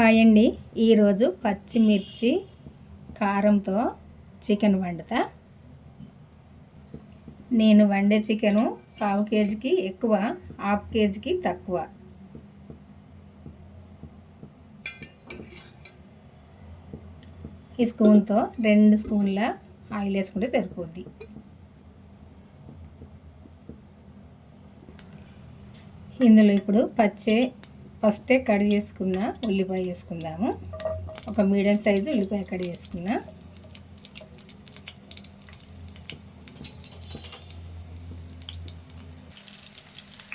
Hi అండి ఈరోజు పచ్చిమిర్చి కారంతో చికెన్ వండుతా. నేను వండే చికెను పావు కేజీకి ఎక్కువ హాఫ్ కేజీకి తక్కువ. ఈ స్పూన్తో రెండు స్పూన్ల ఆయిల్ వేసుకుంటే సరిపోద్ది. ఇందులో ఇప్పుడు పచ్చే ఫస్టే కట్ చేసుకున్న ఉల్లిపాయ వేసుకుందాము. ఒక మీడియం సైజు ఉల్లిపాయ కట్ చేసుకున్నా.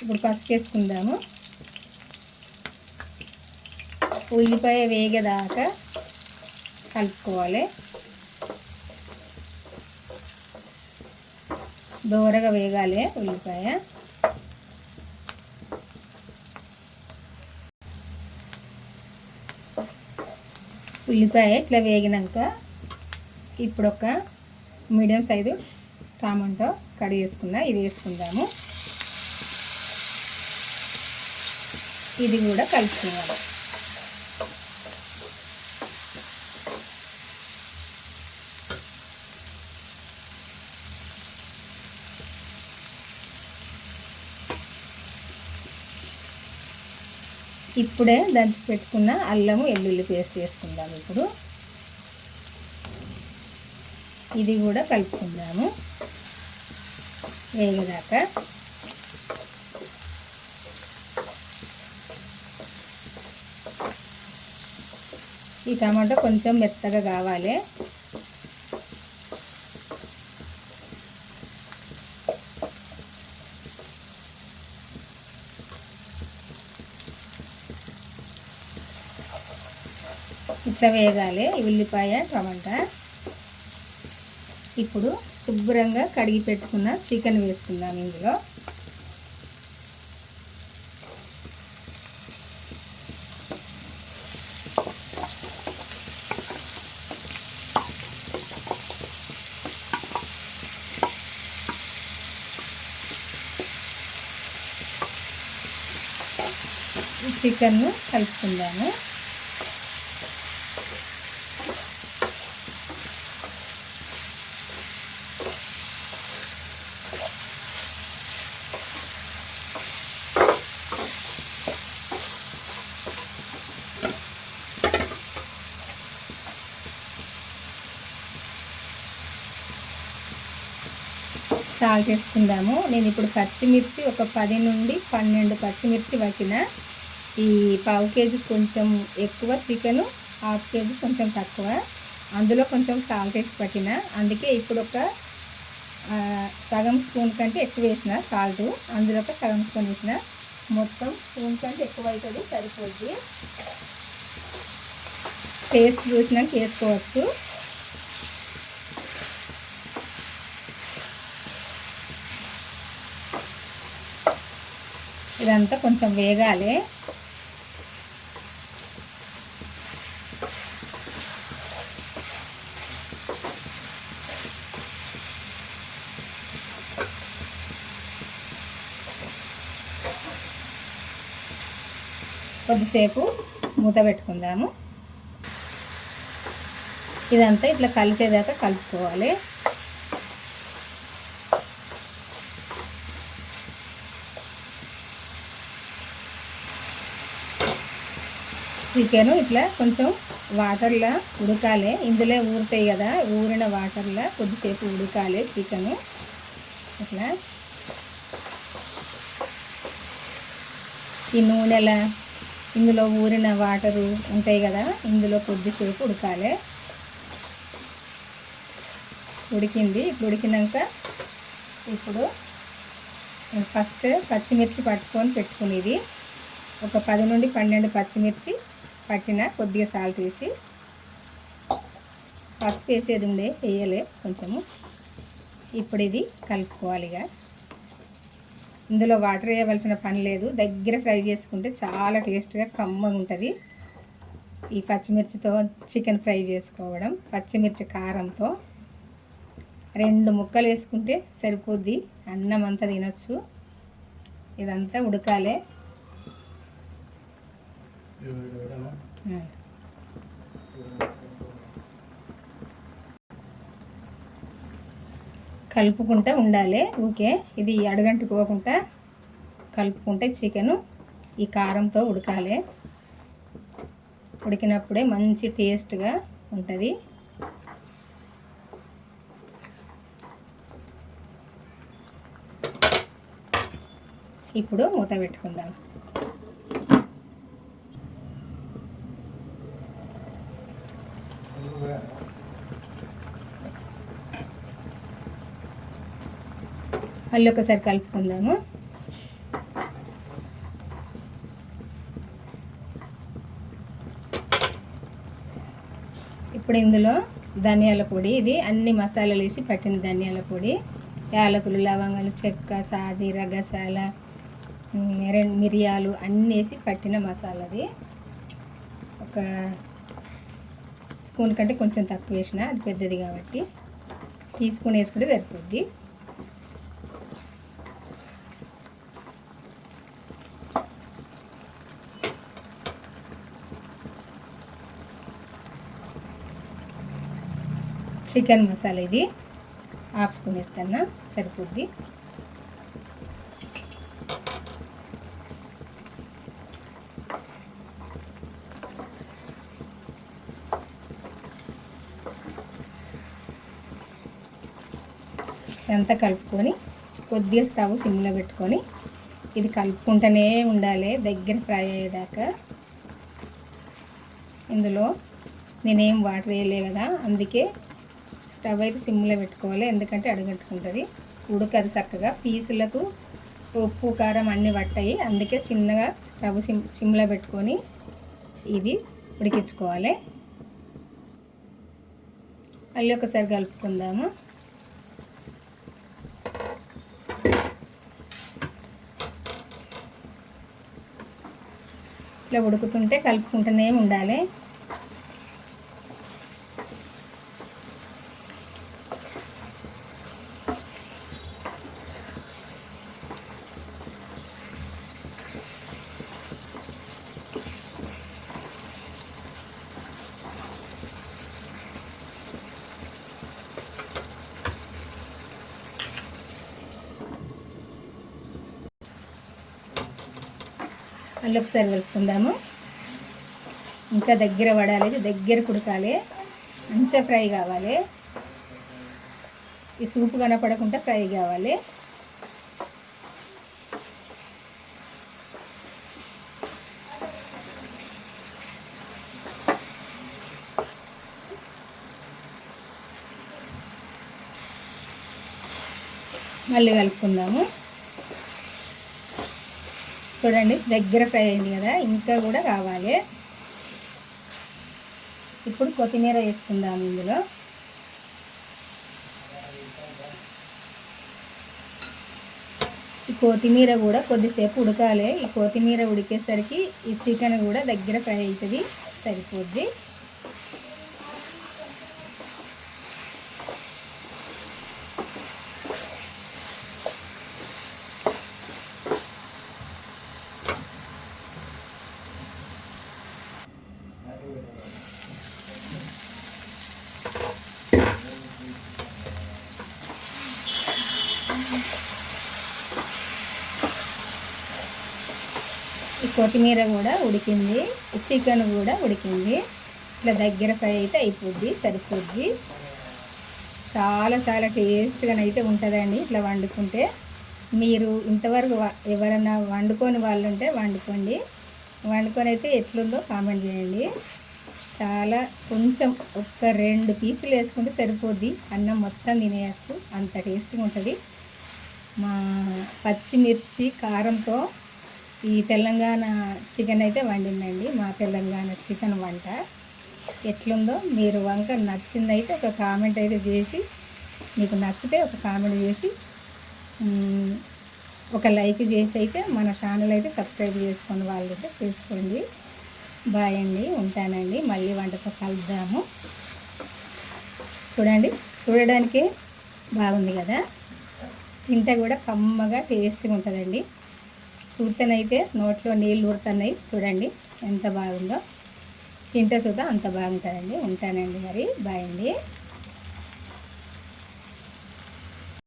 ఇప్పుడు పసుపు వేసుకుందాము. ఉల్లిపాయ వేగేదాకా కలుపుకోవాలి. దూరగా వేగాలి ఉల్లిపాయ. ఉల్లిపాయ ఇట్లా వేగినాక ఇప్పుడు ఒక మీడియం సైజు టమాటో కడి చేసుకున్నా ఇది వేసుకుందాము. ఇది కూడా కలుపుకుందాము ఇప్పుడే దంచి పెట్టుకున్న అల్లము వెల్లుల్లి పేస్ట్ వేసుకుందాం ఇప్పుడు. ఇది కూడా కలుపుకుందాము. వేగదాకా. ఈ టమాటో కొంచెం మెత్తగా కావాలి. ఇట్లా వేగాలి. ఉల్లిపాయ టమాటా. ఇప్పుడు శుభ్రంగా కడిగి పెట్టుకున్న చికెన్ వేసుకుందాం ఇందులో. చికెన్ను కలుపుకుందాము. సాల్ట్ వేసుకుందాము నేను ఇప్పుడు పచ్చిమిర్చి ఒక పది నుండి పన్నెండు పచ్చిమిర్చి పట్టిన. ఈ పావు కేజీ కొంచెం ఎక్కువ చికెను హాఫ్ కేజీ కొంచెం తక్కువ. అందులో కొంచెం సాల్ట్ వేసి పట్టిన. అందుకే ఇప్పుడు ఒక సగం స్పూన్ కంటే ఎక్కువ వేసిన సాల్ట్. అందులో ఒక సగం స్పూన్ వేసిన. మొత్తం స్పూన్ కంటే ఎక్కువ అవుతుంది సరిపోద్ది. టేస్ట్ చూసినాక వేసుకోవచ్చు. ఇదంతా కొంచెం వేగాలి. కొద్దిసేపు మూత పెట్టుకుందాము. ఇదంతా ఇట్లా కలిపేదాకా కలుపుకోవాలి. చికెను ఇట్లా కొంచెం వాటర్లో ఉడకాలి. ఇందులో ఊరుతాయి కదా ఊరిన వాటర్లో కొద్దిసేపు ఉడకాలి చికెను. ఇట్లా. ఈ నూనెల ఇందులో ఊరిన వాటరు ఉంటాయి కదా ఇందులో కొద్దిసేపు ఉడకాలి. ఉడికింది. ఇప్పుడు ఉడికినాక ఇప్పుడు ఫస్ట్ పచ్చిమిర్చి పట్టుకొని పెట్టుకునేది. ఒక పది నుండి పన్నెండు పచ్చిమిర్చి పట్టిన కొద్దిగా సాల్ట్ వేసి పసుపు వేసేది ఉండే వేయలే కొంచెము. ఇప్పుడు ఇది కలుపుకోవాలిగా ఇందులో వాటర్ వేయవలసిన పని లేదు. దగ్గర ఫ్రై చేసుకుంటే చాలా టేస్ట్గా కమ్మగా ఉంటుంది. ఈ పచ్చిమిర్చితో చికెన్ ఫ్రై చేసుకోవడం పచ్చిమిర్చి కారంతో రెండు ముక్కలు వేసుకుంటే సరిపోద్ది. అన్నం అంతా తినొచ్చు. ఇదంతా ఉడకాలే. కలుపుకుంటూ ఉండాలి. ఊకే ఇది అడగంటుకోకుండా కలుపుకుంటే చికెను ఈ కారంతో ఉడకాలి. ఉడికినప్పుడే మంచి టేస్ట్గా ఉంటుంది. ఇప్పుడు మూత పెట్టుకుందాం. మళ్ళీ ఒకసారి కలుపుకుందాము. ఇప్పుడు ఇందులో ధనియాల పొడి ఇది అన్ని మసాలాలు వేసి పట్టిన ధనియాల పొడి యాలకులు లవంగాలు చెక్క సాజీర గసాల మిరియాలు అన్నీ వేసి పట్టిన మసాలాది ఒక స్పూన్ కంటే కొంచెం తక్కువ వేసిన అది పెద్దది కాబట్టి టీ స్పూన్ వేసుకుంటే సరిపోద్ది. చికెన్ మసాలా ఇది. హాఫ్ స్పూన్ ఎత్తన్నా సరిపోద్ది. ఇదంతా కలుపుకొని కొద్దిగా స్టవ్ సిమ్లో పెట్టుకొని ఇది కలుపుకుంటూనే ఉండాలి దగ్గర ఫ్రై అయ్యేదాకా. ఇందులో నేనేం వాటర్ వేయలే కదా అందుకే స్టవ్ అయితే సిమ్లో పెట్టుకోవాలి. ఎందుకంటే అడుగట్టుకుంటుంది ఉడకదు చక్కగా పీసులకు ఉప్పు కారం అన్నీ పట్టాయి. అందుకే చిన్నగా స్టవ్ సిమ్ సిమ్లో పెట్టుకొని ఇది ఉడికించుకోవాలి. మళ్ళీ ఒకసారి కలుపుకుందాము. ఇట్లా ఉడుకుతుంటే కలుపుకుంటూనే ఉండాలి. మళ్ళీ ఒకసారి కలుపుకుందాము. ఇంకా దగ్గర పడాలి దగ్గర కుడకాలి. మంచిగా ఫ్రై కావాలి. ఈ సూపు కనపడకుండా ఫ్రై కావాలి. మళ్ళీ కలుపుకుందాము. చూడండి దగ్గర ఫ్రై అయింది కదా ఇంకా కూడా రావాలి. ఇప్పుడు కొత్తిమీర వేసుకుందాం ఇందులో. ఈ కొత్తిమీర కూడా కొద్దిసేపు ఉడకాలి. ఈ కొత్తిమీర ఉడికేసరికి ఈ చికెన్ కూడా దగ్గర ఫ్రై అవుతుంది సరిపోద్ది. కొత్తిమీర కూడా ఉడికింది చికెన్ కూడా ఉడికింది. ఇట్లా దగ్గర ఫ్రై అయితే అయిపోద్ది సరిపోద్ది. చాలా చాలా టేస్ట్గా అయితే ఉంటుందండి ఇట్లా వండుకుంటే. మీరు ఇంతవరకు ఎవరైనా వండుకొని వాళ్ళు ఉంటే వండుకోండి. వండుకొని అయితే ఎట్లుందో కామెంట్ చేయండి. చాలా కొంచెం ఒక్క రెండు పీసులు వేసుకుంటే సరిపోద్ది. అన్నం మొత్తం తినేయచ్చు. అంత టేస్ట్గా ఉంటుంది. మా పచ్చిమిర్చి కారంతో ఈ తెలంగాణ చికెన్ అయితే వండిందండి. మా తెలంగాణ చికెన్ వంట ఎట్లుందో మీరు వంక నచ్చిందైతే ఒక కామెంట్ అయితే చేసి మీకు నచ్చితే ఒక కామెంట్ చేసి ఒక లైక్ చేసి అయితే మన ఛానల్ అయితే సబ్స్క్రైబ్ చేసుకుని వాళ్ళు అయితే చేసుకోండి. బాయ్ అండి ఉంటానండి. మళ్ళీ వంటతో కలుద్దాము. చూడండి చూడడానికి బాగుంది కదా? తింటే కూడా కమ్మగా టేస్ట్గా ఉంటుందండి. చూస్తేనైతే నోట్లో నీళ్ళు ఊరుతున్నాయి చూడండి ఎంత బాగుందో. తింటే చూద్దాం అంత బాగుంటుందండి. ఉంటానండి మరి. బాయ్ అండి.